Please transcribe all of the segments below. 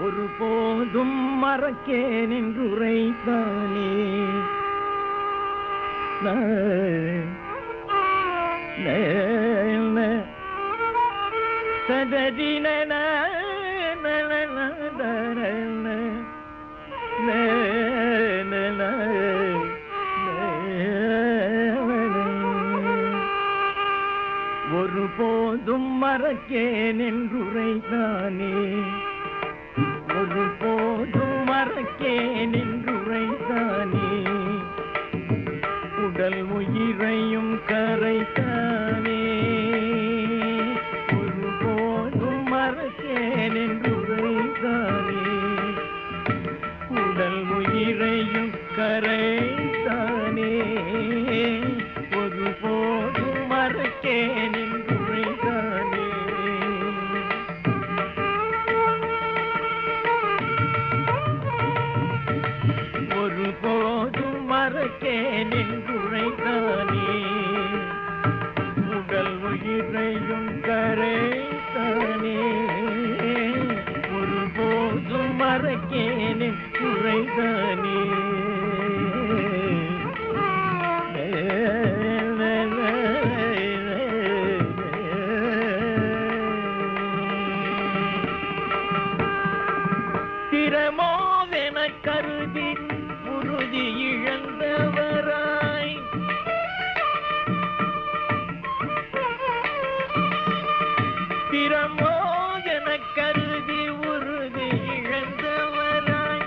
ஒரு போதும் மறக்கேன் என்று உரைத்தானே சததின ஒரு போதும் மறக்கேன் என்றுரைத்தானே உயிரையும் கரைத்தானே. ஒரு போதும் மறக்கேன் என்றுரைத்தானே உடல் உயிரையும் கரைத்தானே. ஒரு போதும் மறக்கேன் என்றுரைத்தானே ஒரு போதும் மறக்கேன் என்றுரைத்தானே உடல் உயிரையும் கரைத்தானே. ஒருபோதும் போதும் மறக்கேன் திறமோவென கருதின் திறமோதென கருதி உறுதி இழந்தவராய்.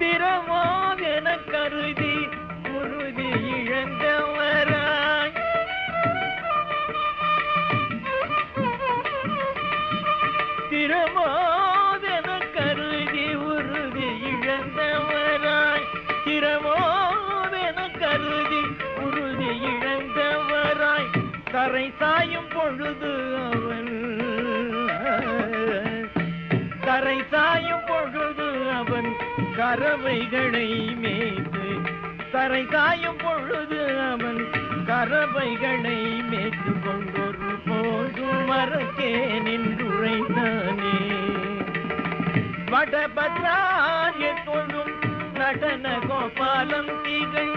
திறமோதென கருதி உறுதி இழந்தவராய். திறமோதென கரை சாயும் பொழுது அவன். கரை சாயும் பொழுது அவன் கரவைகளை மேய்த்து. கரை சாயும் பொழுது அவன் கரவைகளை மேய்த்து கொண்டொரு போதும் மறக்கே என்றுரைத்தானே வடபத்ராய தொழும் நடன கோபாலம் திகழ்